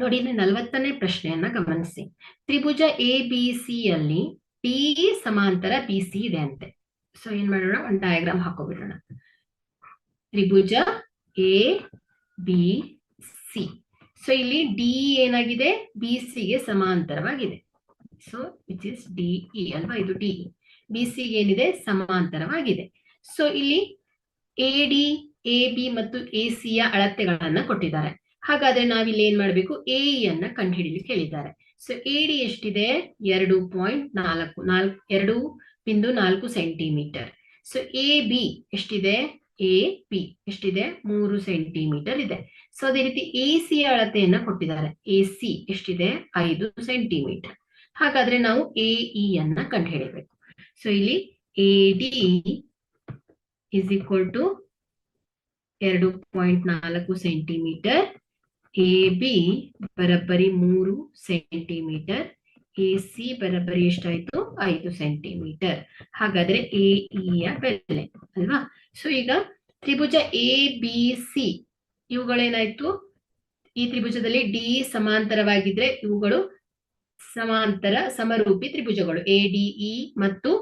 ನೋಡಿ, ಇಲ್ಲಿ ನಲವತ್ತನೇ ಪ್ರಶ್ನೆಯನ್ನ ಗಮನಿಸಿ. ತ್ರಿಭುಜ ಎ ಬಿ ಸಿ ಅಲ್ಲಿ ಟಿ ಸಮಾಂತರ ಬಿ ಸಿ ಇದೆ ಅಂತೆ. ಸೊ ಏನ್ ಮಾಡೋಣ? ಒಂದು ಡಯಾಗ್ರಾಮ್ ಹಾಕೋಬಿಡೋಣ. ತ್ರಿಭುಜ ಎ ಬಿ ಸಿ ಸೊ ಇಲ್ಲಿ ಡಿ ಏನಾಗಿದೆ? ಬಿ ಸಿ ಗೆ ಸಮಾಂತರವಾಗಿದೆ. So which is D E ಅಲ್ವಾ? ಇದು ಡಿ ಬಿ ಸಿ ಏನಿದೆ? ಸಮಾಂತರವಾಗಿದೆ. ಸೊ ಇಲ್ಲಿ ಎ ಡಿ ಎ ಬಿ ಮತ್ತು ಎ ಸಿ ಯ ಅಳತೆಗಳನ್ನ ಕೊಟ್ಟಿದ್ದಾರೆ. ಹಾಗಾದ್ರೆ ನಾವಿಲ್ಲಿ ಏನ್ ಮಾಡ್ಬೇಕು? ಎ ಅನ್ನ ಕಂಡುಹಿಡಿಲಿಕ್ಕೆ ಹೇಳಿದ್ದಾರೆ ಸೊ ಎ ಡಿ ಎಷ್ಟಿದೆ? ಎರಡು ಪಾಯಿಂಟ್ ನಾಲ್ಕು ನಾಲ್ಕು, ಎರಡು ಬಿಂದು ನಾಲ್ಕು ಸೆಂಟಿಮೀಟರ್ ಸೊ ಎ ಬಿ ಎಷ್ಟಿದೆ? ಎ ಪಿ ಎಷ್ಟಿದೆ? ಮೂರು ಸೆಂಟಿಮೀಟರ್ ಇದೆ. ಸೊ ಅದೇ ರೀತಿ ಎ ಸಿ ಅಳತೆಯನ್ನ ಕೊಟ್ಟಿದ್ದಾರೆ. ಎ ಸಿ ಎಷ್ಟಿದೆ? ಐದು ಸೆಂಟಿಮೀಟರ್ ಹಾಗಾದ್ರೆ ನಾವು ಎ ಇ ಅನ್ನ ಕಂಡುಹಿಡಿಯಬೇಕು ಸೊ ಇಲ್ಲಿ A D is equal to ಎರಡು ಪಾಯಿಂಟ್ ನಾಲ್ಕು ಸೆಂಟಿಮೀಟರ್ ಎ ಬಿ ಬರಬ್ಬರಿ ಮೂರು ಸೆಂಟಿಮೀಟರ್ ಎ ಸಿ ಬರಬ್ಬರಿ ಎಷ್ಟಾಯ್ತು? ಐದು ಸೆಂಟಿಮೀಟರ್. ಹಾಗಾದ್ರೆ ಎ ಇಯ ಬೆಲೆ, ಅಲ್ವಾ? ಸೊ ಈಗ ತ್ರಿಭುಜ ಎ ಬಿ ಸಿ ಇವುಗಳೇನಾಯ್ತು? ಈ ತ್ರಿಭುಜದಲ್ಲಿ ಡಿ ಸಮಾಂತರವಾಗಿದ್ರೆ ಇವುಗಳು ಸಮಾಂತರ ಸಮರೂಪಿ ತ್ರಿಭುಜಗಳು. ಎ ಡಿ ಇ ಮತ್ತು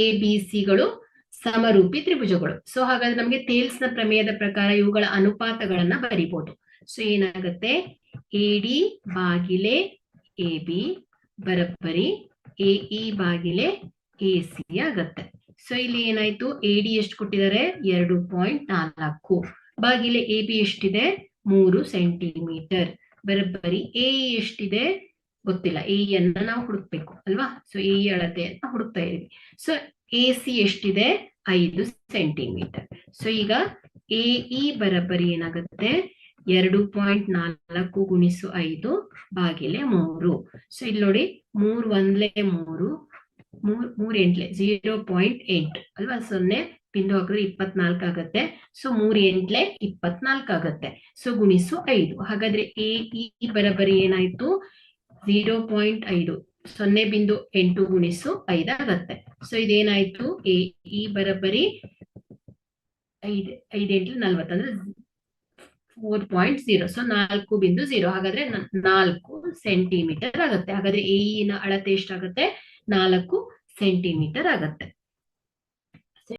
ಎ ಬಿ ಸಿಗಳು ಸಮರೂಪಿ ತ್ರಿಭುಜಗಳು. ಸೊ ಹಾಗಾದ್ರೆ ನಮಗೆ ತೇಲ್ಸ್ನ ಪ್ರಮೇಯದ ಪ್ರಕಾರ ಇವುಗಳ ಅನುಪಾತಗಳನ್ನ ಬರಿಬಹುದು ಸೊ ಏನಾಗುತ್ತೆ? ಎ ಡಿ ಬಾಗಿಲೆ ಎ ಬಿ ಬರಬ್ಬರಿ ಎ ಇ ಬಾಗಿಲೆ ಎ ಸಿ ಆಗತ್ತೆ. ಸೊ ಇಲ್ಲಿ ಏನಾಯ್ತು? ಎ ಡಿ ಎಷ್ಟು ಕೊಟ್ಟಿದ್ದಾರೆ ಎರಡು ಪಾಯಿಂಟ್ ನಾಲ್ಕು. ಬಾಗಿಲೆ ಎ ಬಿ ಎಷ್ಟಿದೆ? ಮೂರು ಸೆಂಟಿಮೀಟರ್. ಬರಬ್ಬರಿ ಎ ಇ ಎಷ್ಟಿದೆ? ಗೊತ್ತಿಲ್ಲ. ಎ ಅನ್ನ ನಾವು ಹುಡುಕ್ಬೇಕು, ಅಲ್ವಾ? ಸೊ ಎ ಅಳತೆಯನ್ನ ಹುಡುಕ್ತಾ ಇದೀವಿ ಸೊ ಎ ಸಿ ಎಷ್ಟಿದೆ? ಐದು ಸೆಂಟಿಮೀಟರ್. ಸೊ ಈಗ ಎ ಇ ಬರಬ್ಬರಿ ಏನಾಗುತ್ತೆ? ಎರಡು ಪಾಯಿಂಟ್ ನಾಲ್ಕು ಗುಣಿಸು ಐದು ಬಾಗಿಲೆ ಮೂರು. ಸೊ ಇಲ್ಲಿ ನೋಡಿ, ಮೂರ್ ಒಂದ್ಲೆ ಮೂರು, ಮೂರ್ ಮೂರ್ ಎಂಟ್ಲೆ ಜೀರೋ ಪಾಯಿಂಟ್ ಎಂಟು ಅಲ್ವಾ? ಸೊನ್ನೆ ಬಿಂದು ಹಾಕಿದ್ರೆ ಇಪ್ಪತ್ನಾಲ್ಕು ಆಗತ್ತೆ. ಸೊ ಮೂರ್ ಎಂಟ್ಲೆ ಇಪ್ಪತ್ನಾಲ್ಕು ಆಗತ್ತೆ. ಸೊ ಗುಣಿಸು ಐದು. ಹಾಗಾದ್ರೆ ಎ ಇ ಬರಬರಿ ಏನಾಯ್ತು? ಜೀರೋ ಪಾಯಿಂಟ್ ಐದು. ಸೊನ್ನೆ ಬಿಂದು ಎಂಟು ಗುಣಿಸು ಐದಾಗತ್ತೆ ಸೊ ಇದೇನಾಯ್ತು? ಎ ಇ ಬರಬರಿ ಐದ್ ಐದ್ ಎಂಟ್ಲೆ ನಲ್ವತ್ತು. ಅಂದ್ರೆ ಫೋರ್ ಪಾಯಿಂಟ್ ಜೀರೋ ಸೊ ನಾಲ್ಕು ಬಿಂದು ಜೀರೋ ಹಾಗಾದ್ರೆ ನಾಲ್ಕು ಸೆಂಟಿಮೀಟರ್ ಆಗುತ್ತೆ. ಹಾಗಾದ್ರೆ ಎ ನ ಅಳತೆ ಎಷ್ಟಾಗುತ್ತೆ? ನಾಲ್ಕು ಸೆಂಟಿಮೀಟರ್ ಆಗತ್ತೆ.